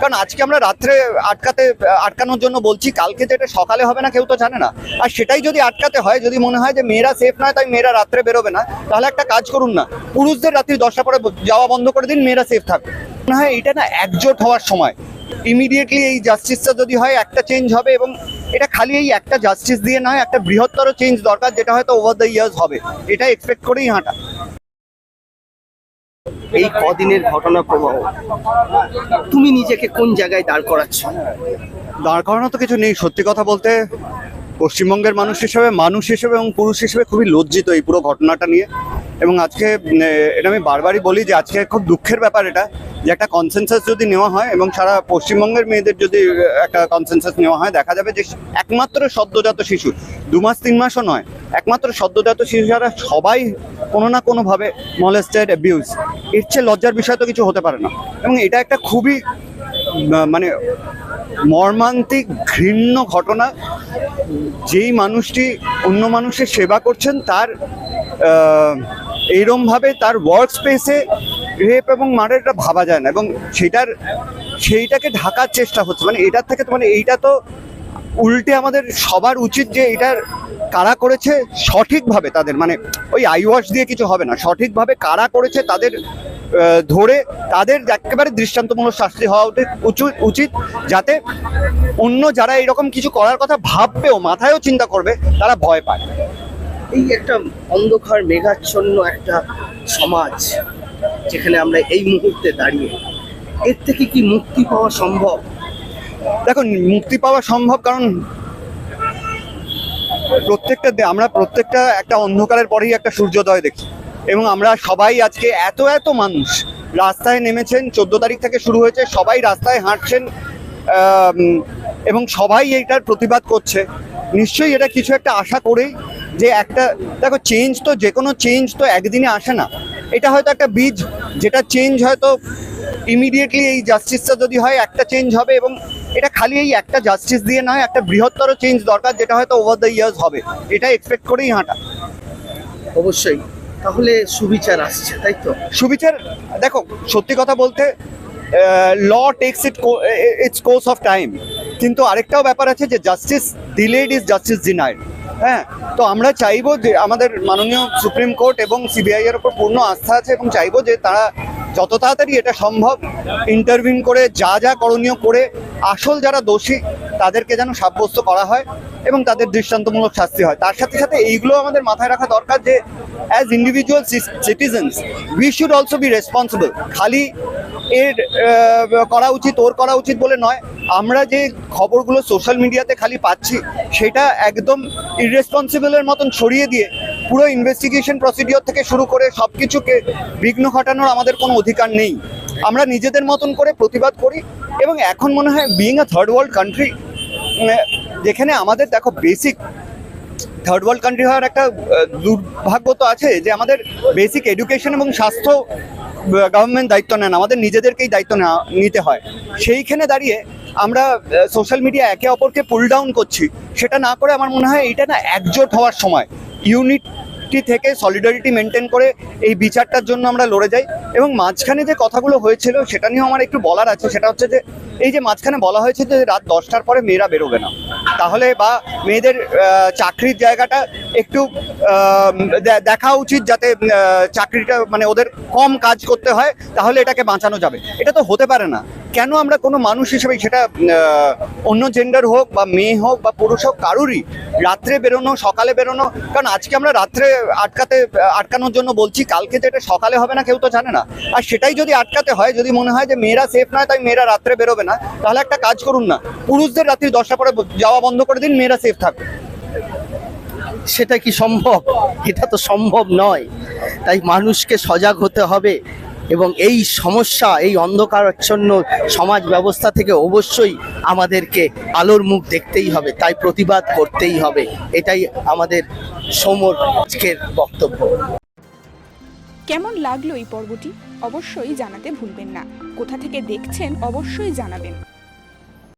কারণ আজকে আমরা রাত্রে আটকাতে, আটকানোর জন্য বলছি, কালকে যেটা সকালে হবে না, কেউ তো জানে না। আর সেটাই যদি আটকাতে হয়, যদি মনে হয় যে মেয়েরা সেফ নয়, তাই মেয়েরা রাত্রে বেরোবে না, তাহলে একটা কাজ করুন না। পুরুষদের রাত্রি দশটা পরে যাওয়া বন্ধ করে দিন, মেয়েরা সেফ থাকবে। মনে হয় এটা না একজোট হওয়ার সময়। ইমিডিয়েটলি এই জাস্টিসটা যদি হয়, একটা চেঞ্জ হবে এবং এটা খালি এই একটা জাস্টিস দিয়ে নয়, একটা বৃহত্তর চেঞ্জ দরকার, যেটা হয়তো ওভার দ্য ইয়ার্স হবে। এটা এক্সপেক্ট করেই হাঁটা। এই কদিনের ঘটনা প্রবাহ, তুমি নিজেকে কোন জায়গায় দাঁড় করাচ্ছ? দাঁড় করানো তো কিছু নেই, সত্যি কথা বলতে পশ্চিমবঙ্গের মানুষ হিসেবে মানুষ হিসেবে এবং পুরুষ হিসেবে খুবই লজ্জিত এই পুরো ঘটনাটা নিয়ে। এবং আজকে এটা আমি বারবারই বলি যে আজকে খুব দুঃখের ব্যাপার এটা, যে একটা কনসেনসাস যদি নেওয়া হয় এবং সারা পশ্চিমবঙ্গের মেয়েদের যদি একটা কনসেনসাস নেওয়া হয়, দেখা যাবে যে একমাত্র সদ্যজাত শিশু, দু মাস, তিন মাসও নয়, একমাত্র সদ্যজাত শিশু যারা সবাই কোনো না কোনোভাবে মলেস্টেড অ্যাবিউজ এর চেয়ে লজ্জার বিষয় তো কিছু হতে পারে না। এবং এটা একটা খুবই মানে মর্মান্তিক, ঘৃণ্য ঘটনা। যেই মানুষটি অন্য মানুষের সেবা করছেন, তার এইরমভাবে তার ওয়ার্ক স্পেসে রেপ এবং মার্ডারটা ভাবা যায় না। এবং সেটার, সেইটাকে ঢাকার চেষ্টা হচ্ছে। মানে এটার থেকে তো মানে এইটা তো উল্টে আমাদের সবার উচিত যে এটার কারা করেছে সঠিকভাবে তাদের। মানে ওই আই ওয়াশ দিয়ে কিছু হবে না। সঠিকভাবে কারা করেছে তাদের ধরে তাদের একেবারে দৃষ্টান্তমূলক শাস্তি হওয়া উচিত যাতে অন্য যারা এরকম কিছু করার কথা ভাববেও মাথায়ও চিন্তা করবে তারা ভয় পায়। এই একটা অন্ধকার মেঘাচ্ছন্ন একটা সমাজ যেখানে আমরা এই মুহূর্তে দাঁড়িয়ে এর থেকে কি মুক্তি পাওয়া সম্ভব? দেখো মুক্তি পাওয়া সম্ভব কারণ প্রত্যেকটা আমরা প্রত্যেকটা একটা অন্ধকারের পরেই একটা সূর্যোদয় দেখি। এবং আমরা সবাই আজকে এত এত মানুষ রাস্তায় নেমেছেন, চোদ্দ তারিখ থেকে শুরু হয়েছে, সবাই রাস্তায় হাঁটছেন এবং সবাই এইটার প্রতিবাদ করছে। নিশ্চয়ই এটা কিছু একটা আশা করেই যে একটা, দেখো চেঞ্জ তো যে কোনো চেঞ্জ তো একদিনে আসে না। এটা হয়তো একটা বীজ, যেটা চেঞ্জ হয়তো ইমিডিয়েটলি এই জাস্টিসটা যদি হয়, একটা চেঞ্জ হবে এবং এটা খালি এই একটা জাস্টিস দিয়ে নয়, একটা বৃহত্তর চেঞ্জ দরকার, যেটা হয়তো ওভার দ্য ইয়ার্স হবে। এটা এক্সপেক্ট করেই হাঁটা। অবশ্যই। তাহলে সুবিচার আসছে, তাই তো? সুবিচার, দেখো, সত্যি কথা বলতে law takes it it's course of time কিন্তু আরেকটাও ব্যাপার আছে যে justice delayed is justice denied হ্যাঁ? তো আমরা চাইব যে আমাদের মাননীয় সুপ্রিম কোর্ট এবং সিবিআই এর উপর পূর্ণ আস্থা আছে এবং চাইব যে তারা যত তাড়াতাড়ি এটা সম্ভব ইন্টারভিউ করে, যা যা করণীয় করে, আসল যারা দোষী তাদেরকে যেন সাব্যস্ত করা হয় এবং তাদের দৃষ্টান্তমূলক শাস্তি হয়। তার সাথে সাথে এইগুলো আমাদের মাথায় রাখা দরকার যে as individual citizens we should also be responsible খালি এর করা উচিত, ওর করা উচিত বলে নয়। আমরা যে খবরগুলো সোশ্যাল মিডিয়াতে খালি পাচ্ছি, সেটা একদম ইররেসপন্সিবলের মতন ছড়িয়ে দিয়ে পুরো ইনভেস্টিগেশন প্রসিডিওর থেকে শুরু করে সব কিছুকে বিঘ্ন ঘটানোর আমাদের কোনো অধিকার নেই। আমরা নিজেদের মতন করে প্রতিবাদ করি এবং এখন মনে হয় being a third world country যেখানে আমাদের দেখো বেসিক থার্ড ওয়ার্ল্ড কান্ট্রি হওয়ার একটা দুর্ভাগ্য তো আছে যে আমাদের বেসিক এডুকেশন এবং স্বাস্থ্য গভর্নমেন্ট দায়িত্ব নেন, আমাদের নিজেদেরকেই দায়িত্ব নিতে হয়। সেইখানে দাঁড়িয়ে আমরা সোশ্যাল মিডিয়া একে অপরকে পুল ডাউন করছি। সেটা না করে আমার মনে হয় এটা না একজোট হওয়ার সময়। ইউনিটি থেকে সলিডারিটি মেনটেন করে এই বিচারটার জন্য আমরা লড়ে যাই। এবং মাঝখানে যে কথাগুলো হয়েছিল, সেটা নিয়েও আমার একটু বলার আছে। সেটা হচ্ছে যে, এই যে মাঝখানে বলা হয়েছে যে রাত দশটার পরে মেয়েরা বেরোবে না। তাহলে বা মেয়েদের চাকরির জায়গাটা একটু দেখা উচিত যাতে চাকরিটা মানে ওদের কম কাজ করতে হয়, তাহলে এটাকে বাঁচানো যাবে। এটা তো হতে পারে না। কেন আমরা কোনো মানুষ হিসেবে সেটা অন্য জেন্ডার হোক বা মেয়ে হোক বা পুরুষ হোক, কারুরই রাত্রে বেরোনো, সকালে বেরোনো, কারণ আজকে আমরা রাত্রে আটকাতে, আটকানোর জন্য বলছি, কালকে যে এটা সকালে হবে না, কেউ তো জানে না। আর সেটাই যদি আটকাতে হয়, যদি মনে হয় যে মেয়েরা সেফ নয়, তাই মেয়েরা রাত্রে বেরোবে না, তাহলে একটা কাজ করুন না। পুরুষদের রাত্রি দশটা পরে যাওয়া বন্ধ করে দিন, মেয়েরা সেফ থাকবে। সেটা কি সম্ভব? এটা তো সম্ভব নয়। তাই মানুষকে সজাগ হতে হবে এবং এই সমস্যা, এই অন্ধকারাচ্ছন্ন সমাজ ব্যবস্থা থেকে অবশ্যই আমাদেরকে আলোর মুখ দেখতেই হবে, তাই প্রতিবাদ করতেই হবে। এটাই আমাদের সমর আজকের বক্তব্য। কেমন লাগল এই পর্বটি? অবশ্যই জানাতে ভুলবেন না। কোথা থেকে দেখছেন, অবশ্যই জানাবেন।